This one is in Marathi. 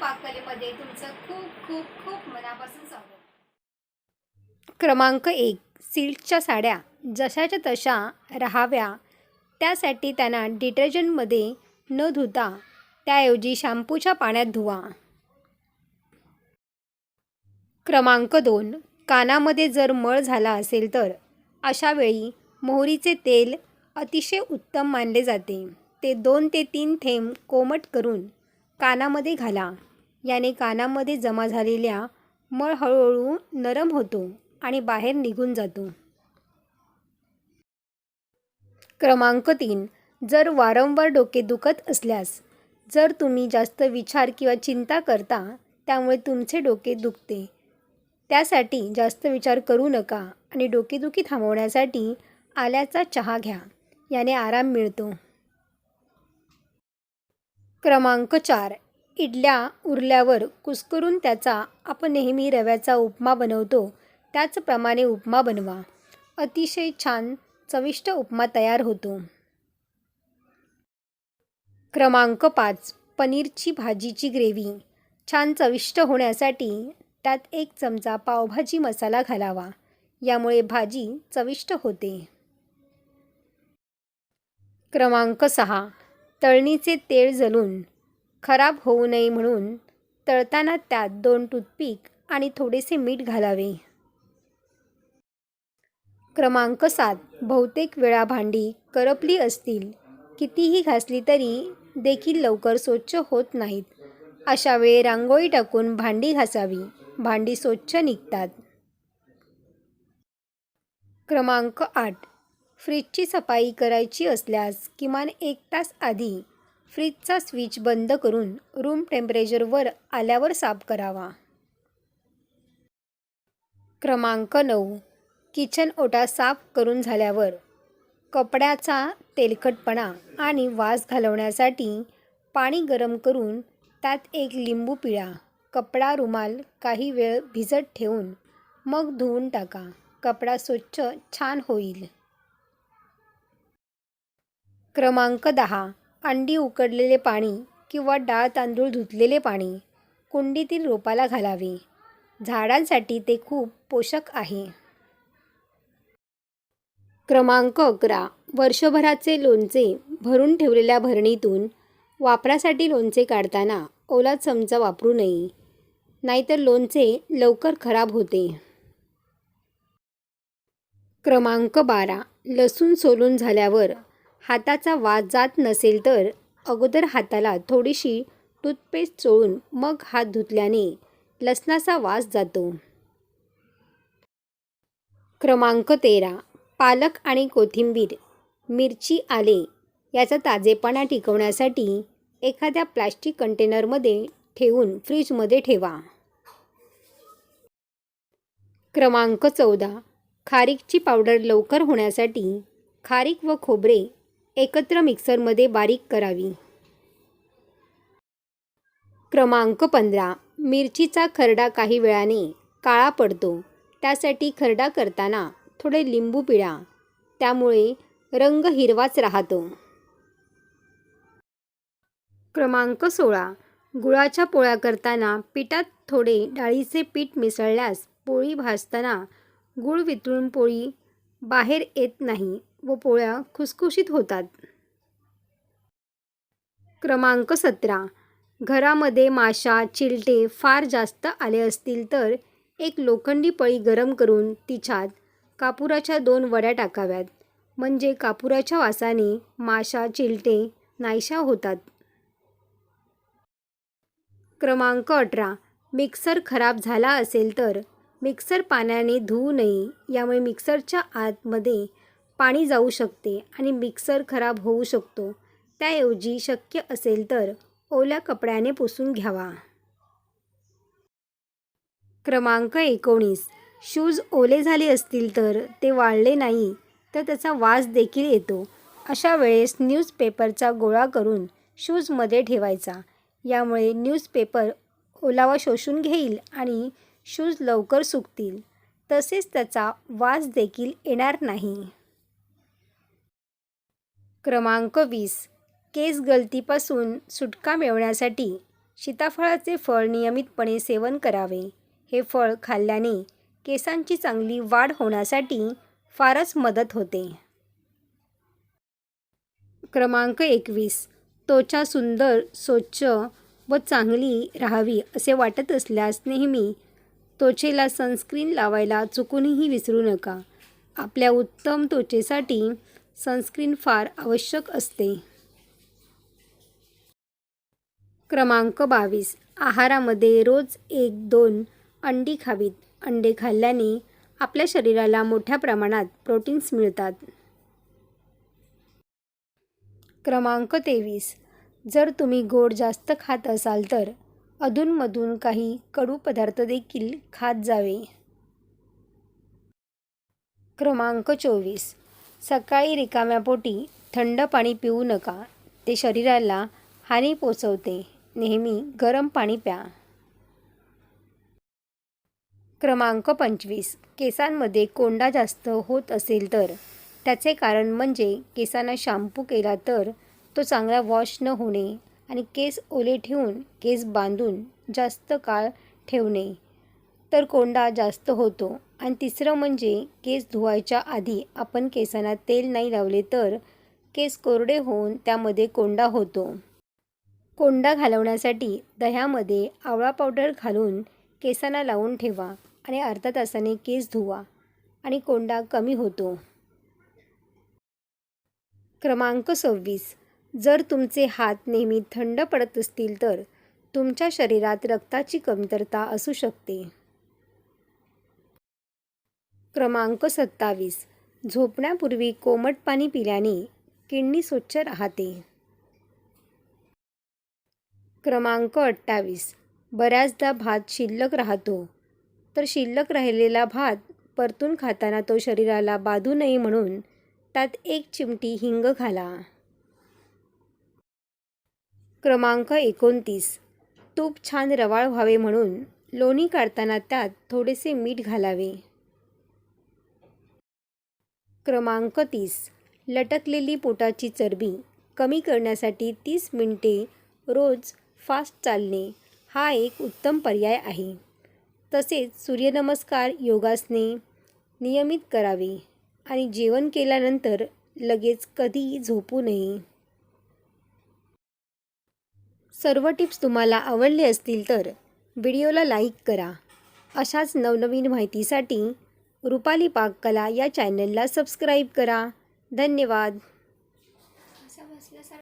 पाककलेमध्ये तुमचं खूप खूप खूप मनापासून स्वागत. क्रमांक एक सिल्कच्या साड्या. जशाच्या तशा राहाव्या. त्यासाठी त्यांना डिटर्जंटमध्ये न धुता त्याऐवजी शॅम्पूच्या पाण्यात धुवा. क्रमांक दोन कानामध्ये जर मळ झाला असेल तर अशा वेळी मोहरीचे तेल अतिशय उत्तम मानले जाते. ते दोन ते तीन थेंब कोमट करून कानामध्ये घाला. याने कानामध्ये जमा झालेल्या मळ हळूहळू नरम होतो आणि बाहेर निघून जातो. क्रमांक तीन. जर वारंवार डोके दुखत असल्यास जर तुम्ही जास्त विचार किंवा चिंता करता त्यामुळे तुमचे डोके दुखते. त्यासाठी जास्त विचार करू नका आणि डोकेदुखी थांबवण्यासाठी आल्याचा चहा घ्या. याने आराम मिळतो. क्रमांक चार. इडल्या उरल्यावर कुस्करून त्याचा आपण नेहमी रव्याचा उपमा बनवतो त्याचप्रमाणे उपमा बनवा. अतिशय छान चविष्ट उपमा तयार होतो. क्रमांक पाच पनीरची भाजीची ग्रेव्ही. छान चविष्ट होण्यासाठी त्यात एक चमचा पावभाजी मसाला घालावा यामुळे भाजी चविष्ट होते. क्रमांक सहा तळणीचे तेल जलून खराब होऊ नये म्हणून तळताना त्यात दोन टूथपिक आणि थोडेसे मीठ घालावे. क्रमांक सात. बहुतेक वेळा भांडी करपली असतील कितीही घासली तरी देखील लवकर स्वच्छ होत नाहीत. अशा वेळी रांगोळी टाकून भांडी घासावी. भांडी स्वच्छ निघतात. क्रमांक आठ. फ्रीजची सफाई करायची असल्यास किमान एक तास आधी फ्रीजचा स्विच बंद करून रूम टेम्परेचरवर आल्यावर साफ करावा. क्रमांक नऊ. किचन ओटा साफ करून झाल्यावर कपड्याचा तेलकटपणा आणि वास घालवण्यासाठी पाणी गरम करून त्यात एक लिंबू पिळा. कपडा रुमाल काही वेळ भिजत ठेवून मग धुवून टाका. कपडा स्वच्छ छान होईल. क्रमांक दहा. अंडी उकडलेले पाणी किंवा डाळ तांदूळ धुतलेले पाणी कुंडीतील रोपाला घालावे. झाडांसाठी ते खूप पोषक आहे. क्रमांक अकरा. वर्षभराचे लोणचे भरून ठेवलेल्या भरणीतून वापरासाठी लोणचे काढताना ओला चमचा वापरू नये. नाहीतर लोणचे लवकर खराब होते. क्रमांक बारा. लसूण सोलून झाल्यावर हाताचा वास जात नसेल तर अगोदर हाताला थोडीशी टूथपेस्ट चोळून मग हात धुतल्याने लसणाचा वास जातो. क्रमांक तेरा. पालक आणि कोथिंबीर. मिरची आले याचा ताजेपणा टिकवण्यासाठी एखाद्या प्लास्टिक कंटेनरमध्ये ठेवून फ्रीजमध्ये ठेवा. क्रमांक चौदा. खारीकची पावडर लवकर होण्यासाठी खारीक व खोबरे एकत्र मिक्सरमध्ये बारीक करावी. क्रमांक पंधरा. मिरचीचा खरडा काही वेळाने काळा पडतो. त्यासाठी खरडा करताना थोडे लिंबू पिळा. त्यामुळे रंग हिरवाच राहतो. क्रमांक सोळा. गुळाच्या पोळ्या करताना पिठात थोडे डाळीचे पीठ मिसळल्यास पोळी भाजताना गुळ वितळून पोळी बाहेर येत नाही. व पोळ्या खुसखुशीत होतात. क्रमांक सतरा. घरामध्ये माशा चिलटे फार जास्त आले असतील तर एक लोखंडी पळी गरम करून तिच्यात कापुराच्या दोन वड्या टाकाव्यात. म्हणजे कापुराच्या वासाने माशा चिलटे नाहीशा होतात. क्रमांक अठरा. मिक्सर खराब झाला असेल तर मिक्सर पाण्याने धुवू नये. यामुळे मिक्सरच्या आतमध्ये पाणी जाऊ शकते आणि मिक्सर खराब होऊ शकतो. त्याऐवजी शक्य असेल तर ओल्या कपड्याने पुसून घ्यावा. क्रमांक एकोणीस. शूज ओले झाले असतील तर ते वाळले नाही तर त्याचा वास देखील येतो. अशा वेळेस न्यूजपेपरचा गोळा करून शूजमध्ये ठेवायचा. यामुळे न्यूजपेपर ओलावा शोषून घेईल आणि शूज लवकर सुकतील. तसेच त्याचा वास देखील येणार नाही. क्रमांक वीस. केस गळतीपासून सुटका मिळवण्यासाठी सीताफळाचे फळ नियमितपणे सेवन करावे. हे फळ खाल्ल्याने केसांची चांगली वाढ होण्यासाठी फारच मदत होते. क्रमांक एकवीस. त्वचा सुंदर स्वच्छ व चांगली राहावी असे वाटत असल्यास नेहमी त्वचेला सनस्क्रीन लावायला चुकूनही विसरू नका. आपल्या उत्तम त्वचेसाठी सनस्क्रीन फार आवश्यक असते. क्रमांक बावीस. आहारामध्ये रोज एक दोन अंडी खावीत. अंडे खाल्ल्याने आपल्या शरीराला मोठ्या प्रमाणात प्रोटीन्स मिळतात. क्रमांक तेवीस. जर तुम्ही गोड जास्त खात असाल तर अधूनमधून काही कडू पदार्थ देखील खात जावे. क्रमांक चोवीस. सकाळी रिकाम्या पोटी थंड पाणी पिऊ नका. ते शरीराला हानी पोचवते. नेहमी गरम पाणी प्या. क्रमांक पंचवीस. केसांमध्ये कोंडा जास्त होत असेल तर. त्याचे कारण म्हणजे केसांना शॅम्पू केला तर तो चांगला वॉश न होणे आणि केस ओले ठेवून केस बांधून जास्त काळ ठेवणे. तर कोंडा जास्त होतो. आणि तिसरं म्हणजे केस धुवायच्या आधी आपण केसांना तेल नाही लावले तर केस कोरडे होऊन त्यामध्ये कोंडा होतो. कोंडा घालवण्यासाठी दह्यामध्ये आवळा पावडर घालून केसांना लावून ठेवा आणि अर्धा तासाने केस धुवा आणि कोंडा कमी होतो. क्रमांक सव्वीस. जर तुमचे हात नेहमी थंड पडत असतील तर तुमच्या शरीरात रक्ताची कमतरता असू शकते. क्रमांक सत्तावीस. झोपण्यापूर्वी कोमट पाणी पिल्याने किडनी स्वच्छ राहते. क्रमांक अठ्ठावीस. बऱ्याचदा भात शिल्लक राहतो. तर शिल्लक राहिलेला भात परतून खाताना तो शरीराला बाधू नये म्हणून त्यात एक चिमटी हिंग घाला. क्रमांक एकोणतीस. तूप छान रवाळ व्हावे म्हणून लोणी काढताना त्यात थोडेसे मीठ घालावे. क्रमांक तीस. लटकलेली पोटाची चरबी कमी करण्यासाठी तीस मिनटे रोज फास्ट चालणे हा एक उत्तम पर्याय आहे. तसेच सूर्यनमस्कार योगासने नियमित करावे आणि जेवण केल्यानंतर लगेच कधीही झोपू नये. सर्व टिप्स तुम्हाला आवडले असतील तर व्हिडिओला लाईक करा. अशाच नवनवीन माहितीसाठी रुपाली पाककला या चॅनलला सबस्क्राईब करा. धन्यवाद.